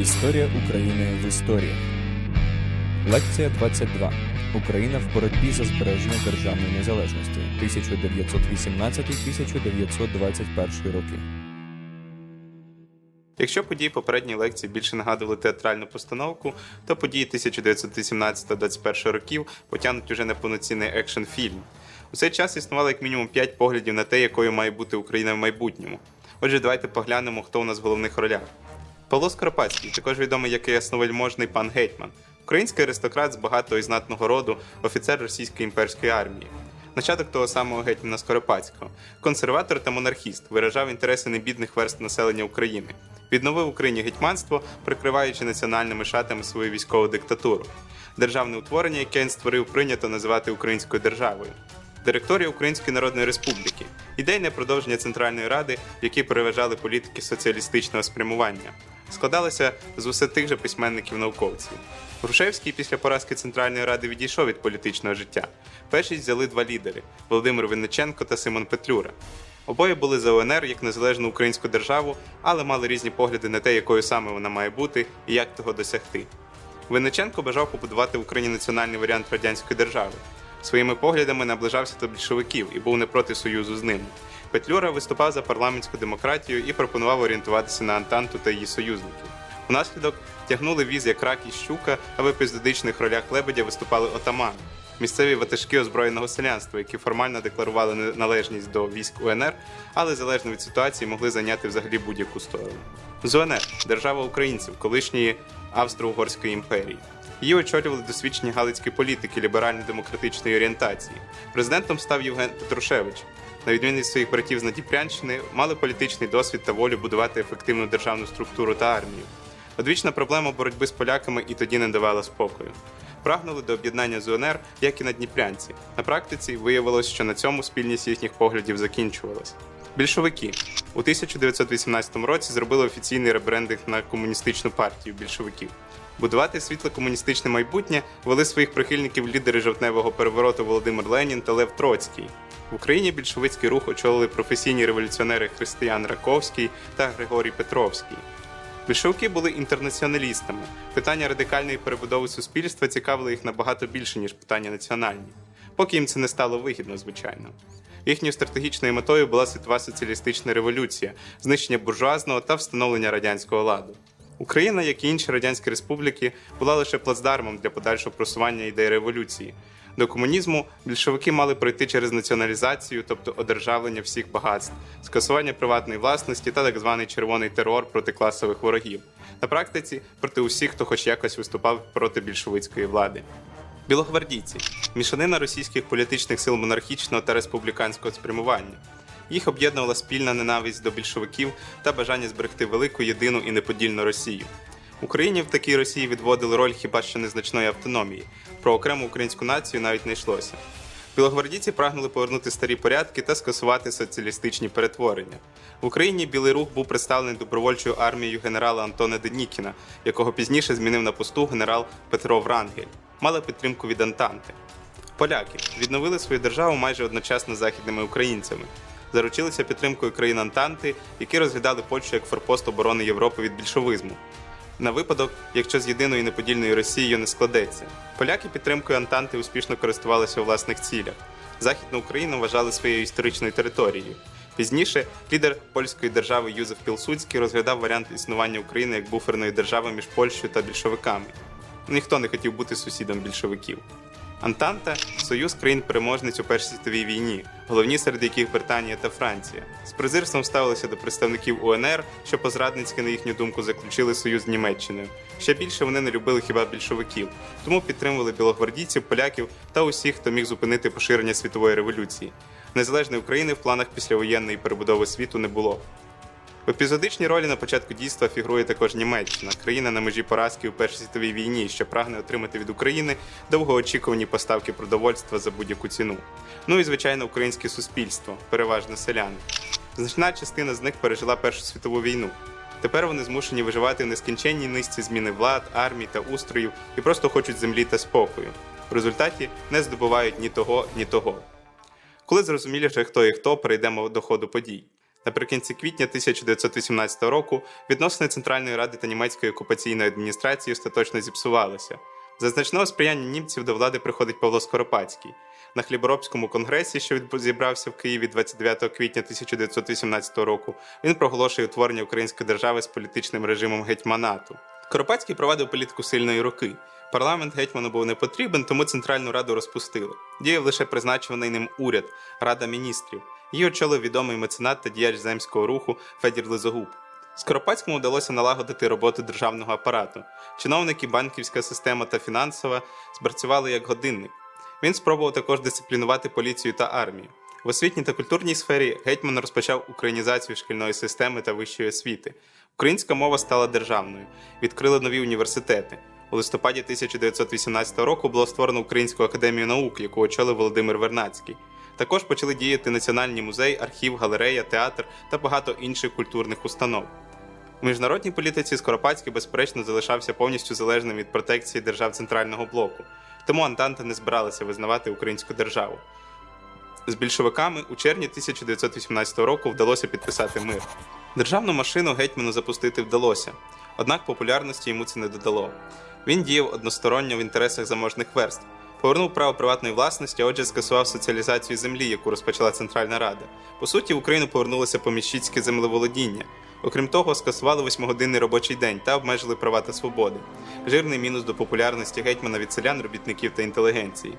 Історія України в історії. Лекція 22. Україна в боротьбі за збереження державної незалежності 1918-1921 роки. Якщо події попередньої лекції більше нагадували театральну постановку, то події 1918-21 років потягнуть уже на повноцінний екшн фільм. У цей час існувало як мінімум 5 поглядів на те, якою має бути Україна в майбутньому. Отже, давайте поглянемо, хто у нас в головних ролях. Павло Скоропадський, також відомий як ясновельможний пан гетьман, український аристократ з багатого і знатного роду, офіцер російської імперської армії. Нащадок того самого гетьмана Скоропадського, консерватор та монархіст, виражав інтереси небідних верст населення України, відновив Україні гетьманство, прикриваючи національними шатами свою військову диктатуру. Державне утворення, яке він створив, прийнято називати українською державою. Директорія Української Народної Республіки, ідейне продовження Центральної Ради, в якій переважали політики соціалістичного спрямування, складалася з усе тих же письменників-науковців. Грушевський після поразки Центральної Ради відійшов від політичного життя. Першість взяли два лідери Володимир Винниченко та Симон Петлюра. Обоє були за УНР як незалежну українську державу, але мали різні погляди на те, якою саме вона має бути і як того досягти. Винниченко бажав побудувати в Україні національний варіант радянської держави. Своїми поглядами наближався до більшовиків і був не проти союзу з ними. Петлюра виступав за парламентську демократію і пропонував орієнтуватися на Антанту та її союзників. Унаслідок тягнули віз як рак і щука, а в епізодичних ролях лебедя виступали отамани, місцеві ватажки озброєного селянства, які формально декларували належність до військ УНР, але залежно від ситуації могли зайняти взагалі будь-яку сторону. З УНР держава українців, колишньої Австро-Угорської імперії. Її очолювали досвідчені галицькі політики ліберально-демократичної орієнтації. Президентом став Євген Петрушевич. На відміну від своїх братів з Надіпрянщини, мали політичний досвід та волю будувати ефективну державну структуру та армію. Одвічна проблема боротьби з поляками і тоді не давала спокою. Прагнули до об'єднання з УНР, як і на Дніпрянці. На практиці виявилось, що на цьому спільність їхніх поглядів закінчувалась. Більшовики у 1918 році зробили офіційний ребрендинг на комуністичну партію більшовиків. Будувати світле комуністичне майбутнє вели своїх прихильників лідери жовтневого перевороту Володимир Ленін та Лев Троцький. В Україні більшовицький рух очолили професійні революціонери Християн Раковський та Григорій Петровський. Більшовики були інтернаціоналістами. Питання радикальної перебудови суспільства цікавили їх набагато більше, ніж питання національні, поки їм це не стало вигідно, звичайно. Їхньою стратегічною метою була світова соціалістична революція, знищення буржуазного та встановлення радянського ладу. Україна, як і інші радянські республіки, була лише плацдармом для подальшого просування ідей революції. До комунізму більшовики мали пройти через націоналізацію, тобто одержавлення всіх багатств, скасування приватної власності та так званий червоний терор проти класових ворогів. На практиці проти усіх, хто хоч якось виступав проти більшовицької влади. Білогвардійці мішанина російських політичних сил монархічного та республіканського спрямування. Їх об'єднувала спільна ненависть до більшовиків та бажання зберегти велику, єдину і неподільну Росію. Україні в такій Росії відводили роль хіба що незначної автономії. Про окрему українську націю навіть не йшлося. Білогвардійці прагнули повернути старі порядки та скасувати соціалістичні перетворення. В Україні Білий Рух був представлений добровольчою армією генерала Антона Денікіна, якого пізніше змінив на посту генерал Петро Врангель. Мали підтримку від Антанти. Поляки відновили свою державу майже одночасно з західними українцями заручилися підтримкою країн Антанти, які розглядали Польщу як форпост оборони Європи від більшовизму. На випадок, якщо з єдиною неподільною Росією не складеться, поляки підтримкою Антанти успішно користувалися у власних цілях. Західну Україну вважали своєю історичною територією. Пізніше лідер польської держави Юзеф Пілсудський розглядав варіант існування України як буферної держави між Польщею та більшовиками. Ніхто не хотів бути сусідом більшовиків. Антанта союз країн-переможниць у Першій світовій війні, головні серед яких Британія та Франція. З презирством ставилися до представників УНР, що позрадницьки, на їхню думку, заключили союз з Німеччиною. Ще більше вони не любили хіба більшовиків, тому підтримували білогвардійців, поляків та усіх, хто міг зупинити поширення світової революції. Незалежної України в планах післявоєнної перебудови світу не було. В епізодичній ролі на початку дійства фігурує також Німеччина, країна на межі поразки у Першій світовій війні, що прагне отримати від України довгоочікувані поставки продовольства за будь-яку ціну. Ну і звичайно, українське суспільство, переважно селяни. Значна частина з них пережила Першу світову війну. Тепер вони змушені виживати в нескінченній низці зміни влад, армій та устроїв і просто хочуть землі та спокою. В результаті не здобувають ні того, ні того. Коли зрозуміли, що хто і хто, перейдемо до ходу подій. Наприкінці квітня 1918 року відносини Центральної Ради та німецької окупаційної адміністрації остаточно зіпсувалися. За значного сприяння німців до влади приходить Павло Скоропадський. На хліборобському конгресі, що зібрався в Києві 29 квітня 1918 року, він проголошує утворення української держави з політичним режимом гетьманату. Скоропадський провадив політику сильної руки. Парламент гетьману був не потрібен, тому Центральну Раду розпустили. Діяв лише призначений ним уряд, Рада міністрів. Її очолив відомий меценат та діяч земського руху Федір Лизогуб. Скоропадському вдалося налагодити роботу державного апарату. Чиновники, банківська система та фінансова спрацювали як годинник. Він спробував також дисциплінувати поліцію та армію. В освітній та культурній сфері гетьман розпочав українізацію шкільної системи та вищої освіти. Українська мова стала державною, відкрили нові університети. У листопаді 1918 року було створено Українську академію наук, яку очолив Володимир Вернацький. Також почали діяти Національний музей, архів, галерея, театр та багато інших культурних установ. У міжнародній політиці Скоропадський, безперечно, залишався повністю залежним від протекції держав центрального блоку, тому Антанта не збиралася визнавати українську державу. З більшовиками у червні 1918 року вдалося підписати мир. Державну машину гетьману запустити вдалося, однак популярності йому це не додало. Він діяв односторонньо в інтересах заможних верств, повернув право приватної власності, а отже, скасував соціалізацію землі, яку розпочала Центральна Рада. По суті, в Україну повернулося поміщицьке землеволодіння. Окрім того, скасували восьмигодинний робочий день та обмежили права та свободи. Жирний мінус до популярності гетьмана від селян, робітників та інтелігенції.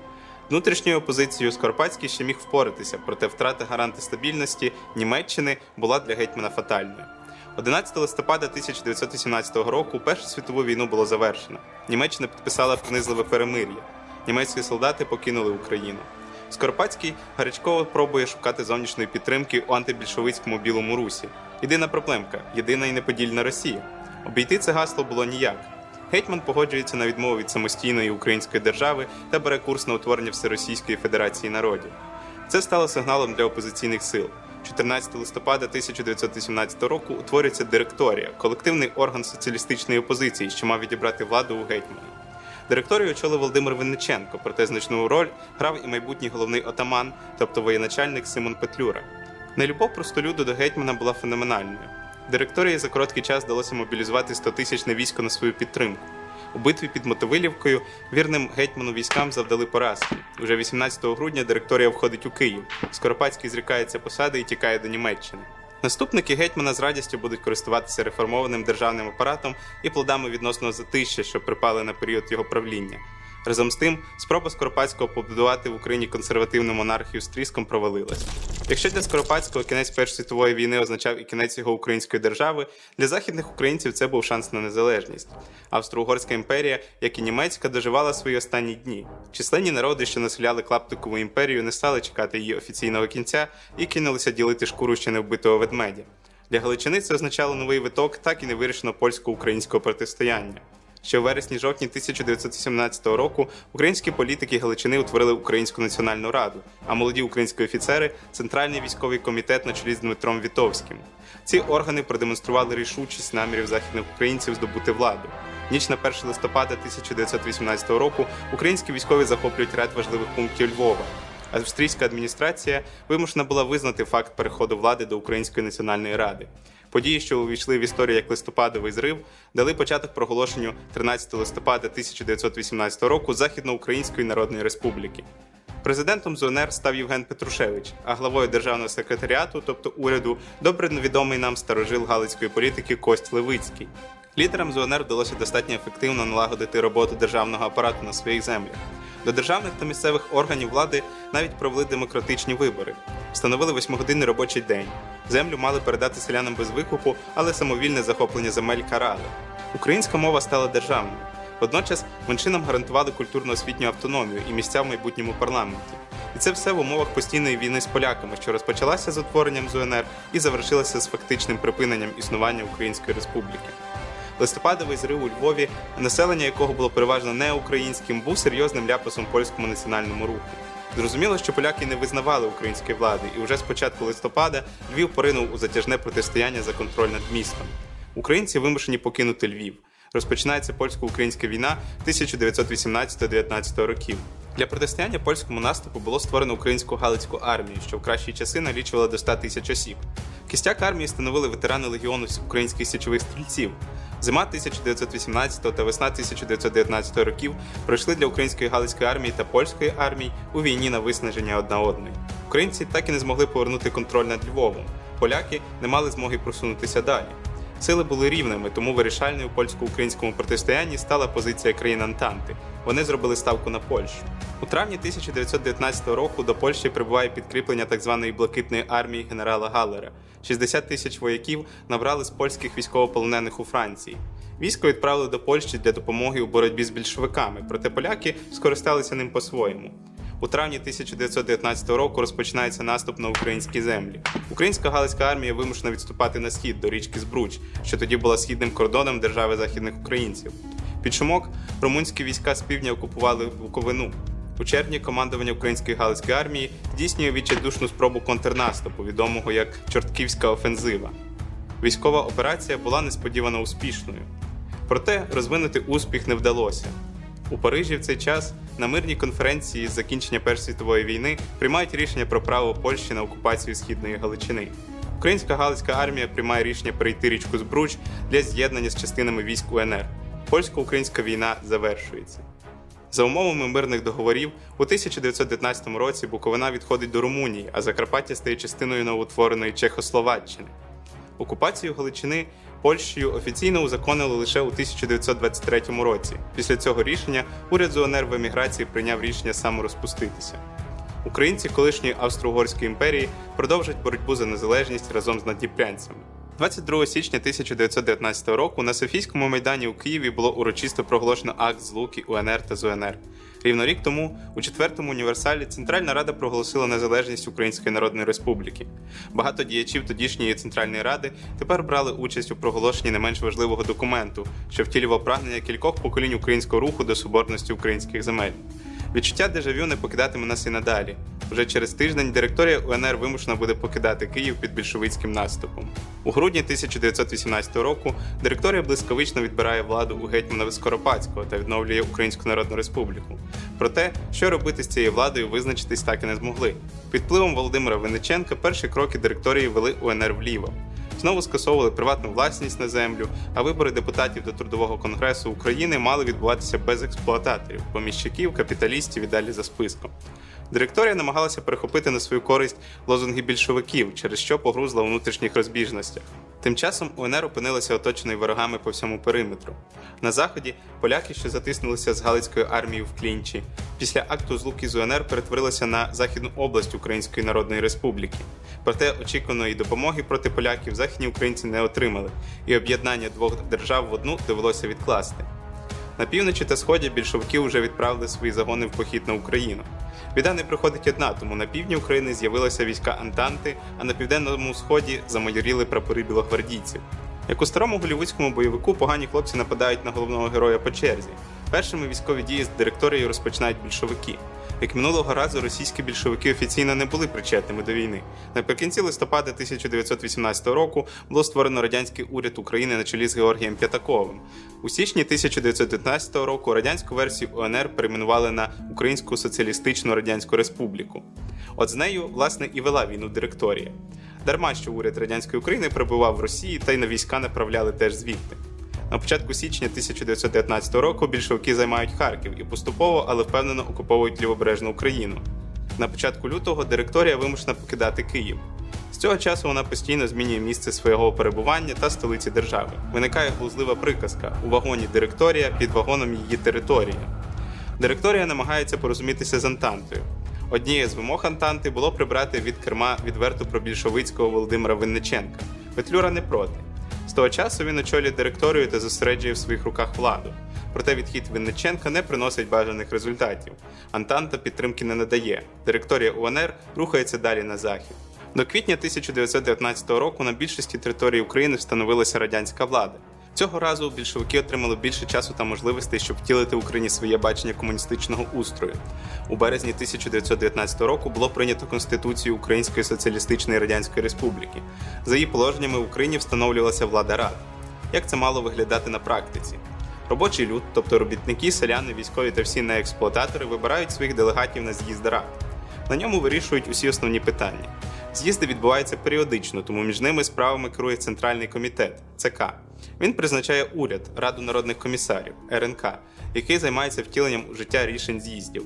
Внутрішньою опозицією Скоропадський ще міг впоратися, проте втрата гаранти стабільності Німеччини була для гетьмана фатальною. 11 листопада 1918 року Першу світову війну було завершено. Німеччина підписала принизливе перемир'я. Німецькі солдати покинули Україну. Скоропадський гарячково пробує шукати зовнішньої підтримки у антибільшовицькому Білому Русі. Єдина проблемка єдина і неподільна Росія. Обійти це гасло було ніяк. Гетьман погоджується на відмову від самостійної української держави та бере курс на утворення Всеросійської Федерації народів. Це стало сигналом для опозиційних сил. 14 листопада 1918 року утворюється директорія, колективний орган соціалістичної опозиції, що мав відібрати владу у гетьмана. Директорію очолив Володимир Винниченко, проте значну роль грав і майбутній головний отаман, тобто воєначальник Симон Петлюра. Нелюбов простолюду до гетьмана була феноменальною. Директорії за короткий час вдалося мобілізувати 100-тисячне військо на свою підтримку. У битві під Мотовилівкою вірним гетьману військам завдали поразки. Уже 18 грудня директорія входить у Київ. Скоропадський зрікається посади і тікає до Німеччини. Наступники гетьмана з радістю будуть користуватися реформованим державним апаратом і плодами відносно затища, що припали на період його правління. Разом з тим, спроба Скоропадського побудувати в Україні консервативну монархію з тріском провалилась. Якщо для Скоропадського кінець Першої світової війни означав і кінець його української держави, для західних українців це був шанс на незалежність. Австро-Угорська імперія, як і німецька, доживала свої останні дні. Численні народи, що населяли Клаптикову імперію, не стали чекати її офіційного кінця і кинулися ділити шкуру ще не вбитого ведмедя. Для Галичини це означало новий виток, так і не вирішено польсько-українського протистояння. Ще у вересні-жовтні 1917 року українські політики Галичини утворили Українську національну раду, а молоді українські офіцери Центральний військовий комітет на чолі з Дмитром Вітовським. Ці органи продемонстрували рішучість намірів західних українців здобути владу. Ніч на 1 листопада 1918 року українські військові захоплюють ряд важливих пунктів Львова. Австрійська адміністрація вимушена була визнати факт переходу влади до Української національної ради. Події, що увійшли в історію як листопадовий зрив, дали початок проголошенню 13 листопада 1918 року Західноукраїнської Народної Республіки. Президентом ЗУНР став Євген Петрушевич, а главою державного секретаріату, тобто уряду, добре відомий нам старожил галицької політики Кость Левицький. Лідерам ЗУНР вдалося достатньо ефективно налагодити роботу державного апарату на своїх землях. До державних та місцевих органів влади навіть провели демократичні вибори, встановили восьмигодинний робочий день. Землю мали передати селянам без викупу, але самовільне захоплення земель карали. Українська мова стала державною. Водночас меншинам гарантували культурно-освітню автономію і місця в майбутньому парламенті. І це все в умовах постійної війни з поляками, що розпочалася з утворенням ЗУНР і завершилася з фактичним припиненням існування Української Республіки. Листопадовий зрив у Львові, населення якого було переважно неукраїнським, був серйозним ляпасом польському національному руху. Зрозуміло, що поляки не визнавали української влади, і вже з початку листопада Львів поринув у затяжне протистояння за контроль над містом. Українці вимушені покинути Львів. Розпочинається польсько-українська війна 1918-19 років. Для протистояння польському наступу було створено українську галицьку армію, що в кращі часи налічувала до 100 тисяч осіб. Кістяк армії становили ветерани легіону українських січових стрільців. Зима 1918 та весна 1919 років пройшли для української галицької армії та польської армії у війні на виснаження одна одної. Українці так і не змогли повернути контроль над Львовом. Поляки не мали змоги просунутися далі. Сили були рівними, тому вирішальною у польсько-українському протистоянні стала позиція країн Антанти. Вони зробили ставку на Польщу. У травні 1919 року до Польщі прибуває підкріплення так званої блакитної армії генерала Галлера. 60 тисяч вояків набрали з польських військовополонених у Франції. Військо відправили до Польщі для допомоги у боротьбі з більшовиками, проте поляки скористалися ним по-своєму. У травні 1919 року розпочинається наступ на українські землі. Українська галицька армія вимушена відступати на схід до річки Збруч, що тоді була східним кордоном держави західних українців. Під шумок румунські війська з півдня окупували Буковину. У червні командування української галицької армії здійснює відчайдушну спробу контрнаступу, відомого як Чортківська офензива. Військова операція була несподівано успішною. Проте розвинути успіх не вдалося. У Парижі в цей час на мирній конференції з закінчення Першої світової війни приймають рішення про право Польщі на окупацію східної Галичини. Українська Галицька армія приймає рішення перейти річку Збруч для з'єднання з частинами військ УНР. Польсько-українська війна завершується. За умовами мирних договорів, у 1919 році Буковина відходить до Румунії, а Закарпаття стає частиною новоутвореної Чехословаччини. Окупацію Галичини Польщею офіційно узаконили лише у 1923 році. Після цього рішення уряд ЗУНР в еміграції прийняв рішення саморозпуститися. Українці колишньої Австро-Угорської імперії продовжать боротьбу за незалежність разом з наддніпрянцями. 22 січня 1919 року на Софійському майдані у Києві було урочисто проголошено акт злуки УНР та ЗУНР. Рівно рік тому, у четвертому універсалі, Центральна Рада проголосила незалежність Української Народної Республіки. Багато діячів тодішньої Центральної Ради тепер брали участь у проголошенні не менш важливого документу, що втілював прагнення кількох поколінь українського руху до соборності українських земель. Відчуття дежавю не покидатиме нас і надалі. Вже через тиждень директорія УНР вимушена буде покидати Київ під більшовицьким наступом. У грудні 1918 року директорія блискавично відбирає владу у гетьмана Скоропадського та відновлює Українську Народну Республіку. Проте, що робити з цією владою, визначитись так і не змогли. Під впливом Володимира Винниченка перші кроки директорії вели УНР вліво. Знову скасовували приватну власність на землю, а вибори депутатів до Трудового конгресу України мали відбуватися без експлуататорів, поміщиків, капіталістів і далі за списком. Директорія намагалася перехопити на свою користь лозунги більшовиків, через що погрузла у внутрішніх розбіжностях. Тим часом УНР опинилася оточеною ворогами по всьому периметру. На заході поляки, що затиснулися з Галицькою армією в клінчі, після акту злуки з УНР перетворилися на Західну область Української Народної Республіки. Проте очікуваної допомоги проти поляків західні українці не отримали, і об'єднання двох держав в одну довелося відкласти. На півночі та сході більшовики вже відправили свої загони в похід на Україну. Біда не приходить одна, тому на півдні України з'явилися війська Антанти, а на південному сході замайоріли прапори білогвардійців. Як у старому голівудському бойовику погані хлопці нападають на головного героя по черзі. Першими військові дії з директорією розпочинають більшовики. Як минулого разу російські більшовики офіційно не були причетними до війни. Наприкінці листопада 1918 року було створено радянський уряд України на чолі з Георгієм П'ятаковим. У січні 1919 року радянську версію УНР перейменували на Українську Соціалістичну Радянську Республіку. От з нею, власне, і вела війну директорія. Дарма що уряд радянської України перебував в Росії та й на війська направляли теж звідти. На початку січня 1919 року більшовики займають Харків і поступово, але впевнено окуповують лівобережну Україну. На початку лютого директорія вимушена покидати Київ. З цього часу вона постійно змінює місце свого перебування та столиці держави. Виникає глузлива приказка у вагоні директорія під вагоном її територія. Директорія намагається порозумітися з Антантою. Однією з вимог Антанти було прибрати від керма відверту пробільшовицького Володимира Винниченка. Петлюра не проти. З того часу він очолює директорію та зосереджує в своїх руках владу. Проте відхід Винниченка не приносить бажаних результатів. Антанта підтримки не надає. Директорія УНР рухається далі на захід. До квітня 1919 року на більшості території України встановилася радянська влада. Цього разу більшовики отримали більше часу та можливостей, щоб втілити в Україні своє бачення комуністичного устрою. У березні 1919 року було прийнято Конституцію Української Соціалістичної Радянської Республіки. За її положеннями в Україні встановлювалася влада рад. Як це мало виглядати на практиці? Робочий люд, тобто робітники, селяни, військові та всі неексплуататори, вибирають своїх делегатів на з'їзд рад. На ньому вирішують усі основні питання. З'їзди відбуваються періодично, тому між ними справами керує Центральний комітет ЦК. Він призначає уряд, Раду народних комісарів РНК, який займається втіленням у життя рішень з'їздів.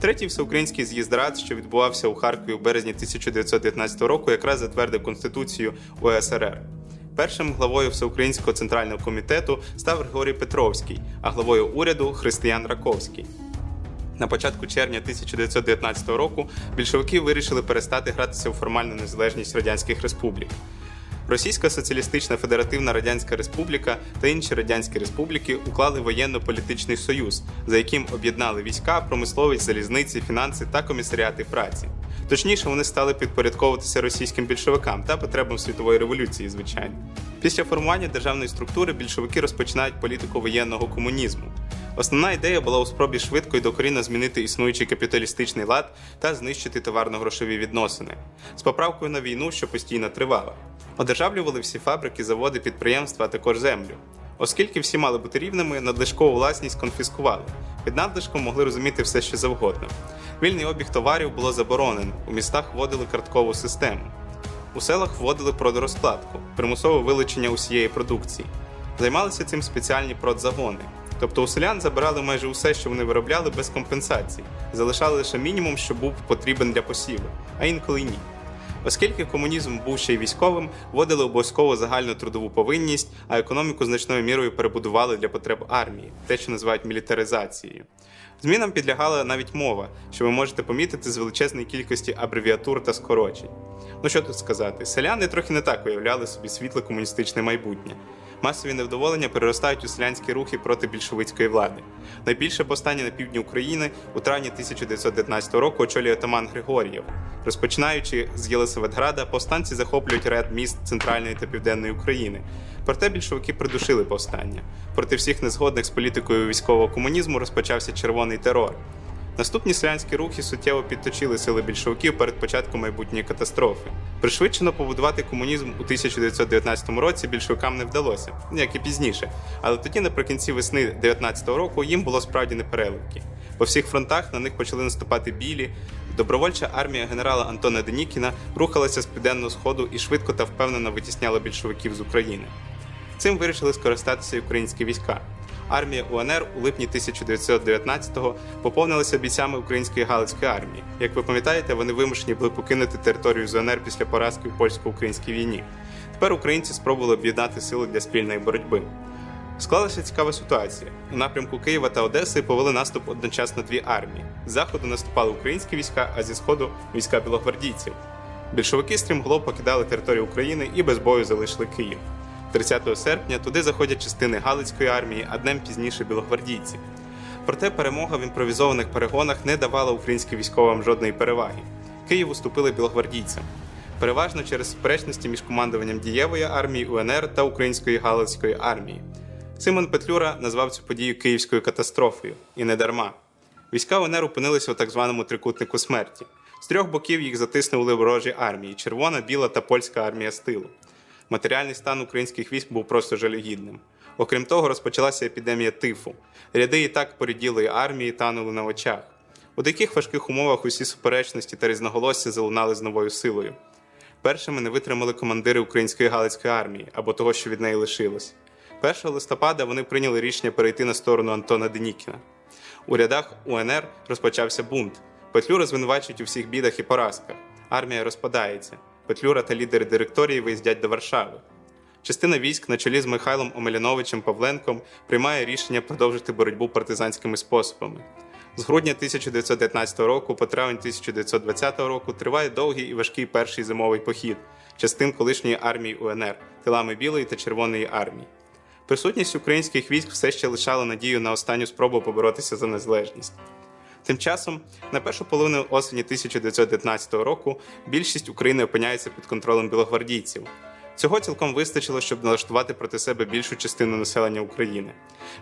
Третій всеукраїнський з'їзд рад, що відбувався у Харкові у березні 1919 року, якраз затвердив Конституцію УСРР. Першим главою Всеукраїнського центрального комітету став Григорій Петровський, а главою уряду Християн Раковський. На початку червня 1919 року більшовики вирішили перестати гратися у формальну незалежність радянських республік. Російська Соціалістична Федеративна Радянська Республіка та інші радянські республіки уклали воєнно-політичний союз, за яким об'єднали війська, промисловість, залізниці, фінанси та комісаріати праці. Точніше, вони стали підпорядковуватися російським більшовикам та потребам світової революції, звичайно. Після формування державної структури більшовики розпочинають політику воєнного комунізму. Основна ідея була у спробі швидко і докорінно змінити існуючий капіталістичний лад та знищити товарно-грошові відносини з поправкою на війну, що постійно тривала. Одержавлювали всі фабрики, заводи, підприємства, а також землю. Оскільки всі мали бути рівними, надлишкову власність конфіскували. Під надлишком могли розуміти все, що завгодно. Вільний обіг товарів було заборонено. У містах вводили карткову систему. У селах вводили продорозкладку, примусове вилучення усієї продукції. Займалися цим спеціальні продзагони. Тобто у селян забирали майже усе, що вони виробляли без компенсацій, залишали лише мінімум, що був потрібен для посіву, а інколи ні. Оскільки комунізм був ще й військовим, вводили обов'язково загальну трудову повинність, а економіку значною мірою перебудували для потреб армії, те, що називають мілітаризацією. Змінам підлягала навіть мова, що ви можете помітити з величезної кількості абревіатур та скорочень. Ну що тут сказати, селяни трохи не так уявляли собі світле комуністичне майбутнє. Масові невдоволення переростають у селянські рухи проти більшовицької влади. Найбільше повстання на півдні України у травні 1919 року очолює отаман Григорієв. Розпочинаючи з Єлисаветграда, повстанці захоплюють ряд міст центральної та південної України. Проте більшовики придушили повстання. Проти всіх незгодних з політикою військового комунізму розпочався червоний терор. Наступні селянські рухи суттєво підточили сили більшовиків перед початком майбутньої катастрофи. Пришвидшено побудувати комунізм у 1919 році більшовикам не вдалося, як і пізніше. Але тоді, наприкінці весни 19 року, їм було справді непереливки. По всіх фронтах на них почали наступати білі. Добровольча армія генерала Антона Денікіна рухалася з південного сходу і швидко та впевнено витісняла більшовиків з України. Цим вирішили скористатися українські війська. Армія УНР у липні 1919-го поповнилася бійцями української Галицької армії. Як ви пам'ятаєте, вони вимушені були покинути територію ЗНР після поразки в польсько-українській війні. Тепер українці спробували об'єднати сили для спільної боротьби. Склалася цікава ситуація. У напрямку Києва та Одеси повели наступ одночасно дві армії. З заходу наступали українські війська, а зі сходу війська білогвардійців. Більшовики стрімголов покидали територію України і без бою залишили Київ. 30 серпня туди заходять частини Галицької армії, а днем пізніше білогвардійці. Проте перемога в імпровізованих перегонах не давала українським військовим жодної переваги. Київ уступили білогвардійцям. Переважно через суперечності між командуванням дієвої армії УНР та Української Галицької армії. Симон Петлюра назвав цю подію київською катастрофою, і не дарма. Війська УНР опинилися у так званому трикутнику смерті. З трьох боків їх затиснули ворожі армії червона, біла та польська армія з тилу. Матеріальний стан українських військ був просто жалюгідним. Окрім того, розпочалася епідемія тифу. Ряди і так поріділої армії танули на очах. У таких важких умовах усі суперечності та різноголосся залунали з новою силою. Першими не витримали командири української Галицької армії або того, що від неї лишилось. 1 листопада вони прийняли рішення перейти на сторону Антона Денікіна. У рядах УНР розпочався бунт. Петлюра звинувачують у всіх бідах і поразках. Армія розпадається. Петлюра та лідери директорії виїздять до Варшави. Частина військ на чолі з Михайлом Омеляновичем Павленком приймає рішення продовжити боротьбу партизанськими способами. З грудня 1919 року по травень 1920 року триває довгий і важкий перший зимовий похід частин колишньої армії УНР, тилами Білої та Червоної армії. Присутність українських військ все ще лишала надію на останню спробу поборотися за незалежність. Тим часом, на першу половину осені 1919 року більшість України опиняється під контролем білогвардійців. Цього цілком вистачило, щоб налаштувати проти себе більшу частину населення України.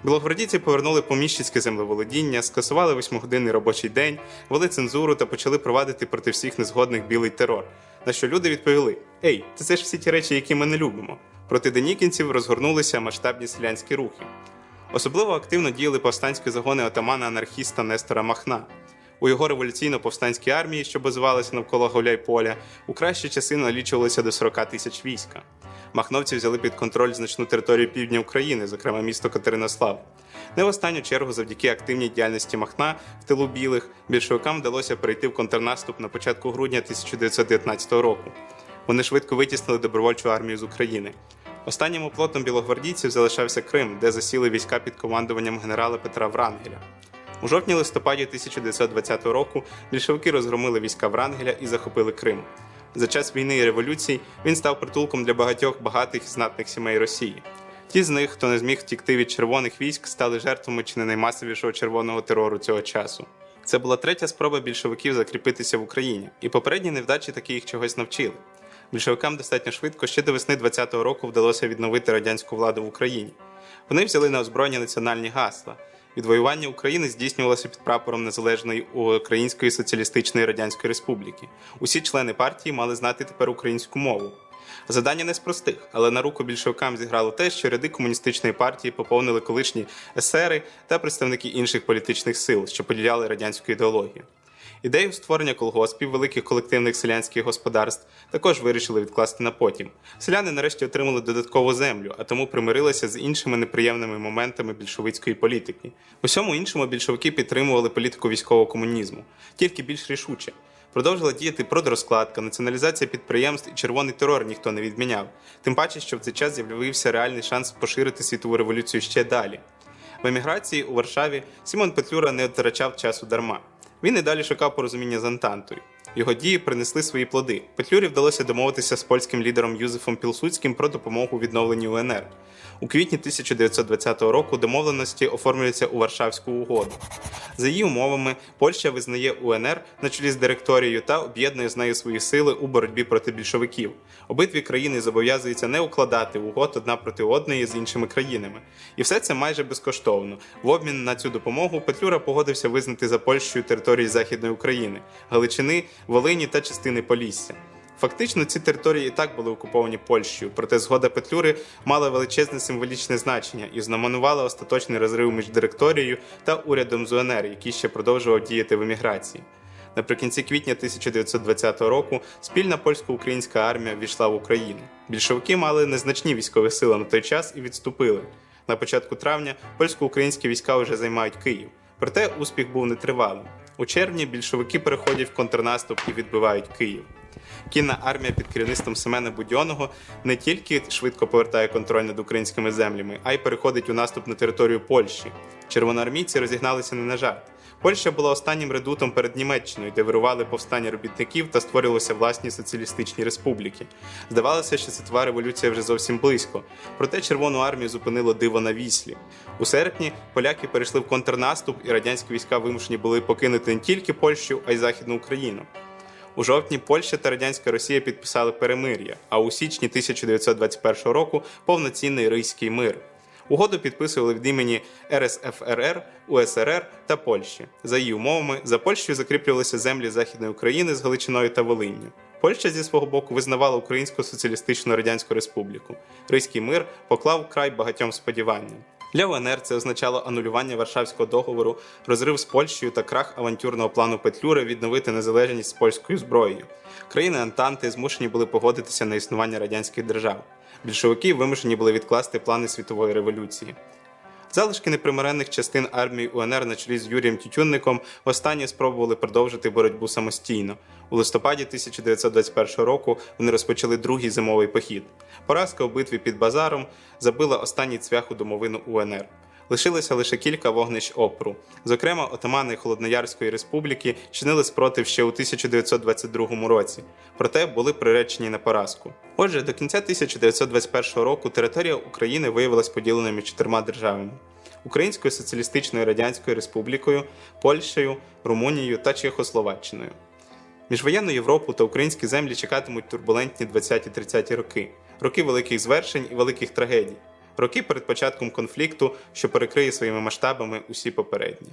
Білогвардійці повернули поміщицьке землеволодіння, скасували восьмигодинний робочий день, ввели цензуру та почали провадити проти всіх незгодних білий терор. На що люди відповіли: Ей, це ж всі ті речі, які ми не любимо. Проти денікінців розгорнулися масштабні селянські рухи. Особливо активно діяли повстанські загони отамана анархіста Нестора Махна. У його революційно-повстанській армії, що базувалася навколо Гуляйполя, у кращі часи налічувалося до 40 тисяч війська. Махновці взяли під контроль значну територію півдня України, зокрема місто Катеринослав. Не в останню чергу, завдяки активній діяльності Махна в тилу білих, більшовикам вдалося перейти в контрнаступ на початку грудня 1919 року. Вони швидко витіснили добровольчу армію з України. Останнім оплотом білогвардійців залишався Крим, де засіли війська під командуванням генерала Петра Врангеля. У жовтні-листопаді 1920 року більшовики розгромили війська Врангеля і захопили Крим. За час війни і революцій він став притулком для багатьох багатих знатних сімей Росії. Ті з них, хто не зміг втікти від червоних військ, стали жертвами чи не наймасовішого червоного терору цього часу. Це була третя спроба більшовиків закріпитися в Україні, і попередні невдачі таки їх чогось навчили. Більшовикам достатньо швидко ще до весни 20-го року вдалося відновити радянську владу в Україні. Вони взяли на озброєння національні гасла. Відвоювання України здійснювалося під прапором Незалежної Української Соціалістичної Радянської Республіки. Усі члени партії мали знати тепер українську мову. Задання не з простих, але на руку більшовикам зіграло те, що ряди комуністичної партії поповнили колишні есери та представники інших політичних сил, що поділяли радянську ідеологію. Ідею створення колгоспів великих колективних селянських господарств також вирішили відкласти на потім. Селяни нарешті отримали додаткову землю, а тому примирилися з іншими неприємними моментами більшовицької політики. Усьому іншому більшовики підтримували політику військового комунізму, тільки більш рішуче. Продовжила діяти продрозкладка, націоналізація підприємств і червоний терор ніхто не відміняв. Тим паче, що в цей час з'явився реальний шанс поширити світову революцію ще далі. В еміграції у Варшаві Сімон Петлюра не втрачав часу дарма. Він і далі шукав порозуміння з Антантою. Його дії принесли свої плоди. Петлюрі вдалося домовитися з польським лідером Юзефом Пілсудським про допомогу відновленні УНР. У квітні 1920 року домовленості оформлюються у Варшавську угоду. За її умовами, Польща визнає УНР на чолі з директорією та об'єднує з нею свої сили у боротьбі проти більшовиків. Обидві країни зобов'язуються не укладати угод одна проти одної з іншими країнами. І все це майже безкоштовно. В обмін на цю допомогу Петлюра погодився визнати за Польщею території Західної України, Галичини, Волині та частини Полісся. Фактично, ці території і так були окуповані Польщею, проте згода Петлюри мала величезне символічне значення і знаменувала остаточний розрив між директорією та урядом з УНР, який ще продовжував діяти в еміграції. Наприкінці квітня 1920 року спільна польсько-українська армія війшла в Україну. Більшовики мали незначні військові сили на той час і відступили. На початку травня польсько-українські війська вже займають Київ. Проте успіх був нетривалим. У червні більшовики переходять в контрнаступ і відбивають Київ. Кінна армія під керівництвом Семена Будьоного не тільки швидко повертає контроль над українськими землями, а й переходить у наступ на територію Польщі. Червоноармійці розігналися не на жарт. Польща була останнім редутом перед Німеччиною, де вирували повстання робітників та створювалися власні соціалістичні республіки. Здавалося, що світова революція вже зовсім близько. Проте Червону армію зупинило диво на віслі. У серпні поляки перейшли в контрнаступ, і радянські війська вимушені були покинути не тільки Польщу, а й Західну Україну. У жовтні Польща та радянська Росія підписали перемир'я, а у січні 1921 року повноцінний Ризький мир. Угоду підписували від імені РСФРР, УСРР та Польщі. За її умовами, за Польщею закріплювалися землі Західної України з Галичиною та Волинню. Польща зі свого боку визнавала Українську соціалістичну радянську республіку. Ризький мир поклав край багатьом сподіванням. Для УНР це означало анулювання Варшавського договору, розрив з Польщею та крах авантюрного плану Петлюри відновити незалежність з польською зброєю. Країни Антанти змушені були погодитися на існування радянських держав. Більшовики вимушені були відкласти плани світової революції. Залишки непримиренних частин армії УНР на чолі з Юрієм Тютюнником останні спробували продовжити боротьбу самостійно. У листопаді 1921 року вони розпочали другий зимовий похід. Поразка у битві під базаром забила останній цвях у домовину УНР. Лишилося лише кілька вогнищ опору. Зокрема, отамани Холодноярської республіки чинили спротив ще у 1922 році, проте були приречені на поразку. Отже, до кінця 1921 року територія України виявилась поділеною між чотирма державами: Українською соціалістичною радянською республікою, Польщею, Румунією та Чехословаччиною. Міжвоєнну Європу та українські землі чекатимуть турбулентні 20-30 роки, роки великих звершень і великих трагедій роки перед початком конфлікту, що перекриє своїми масштабами усі попередні.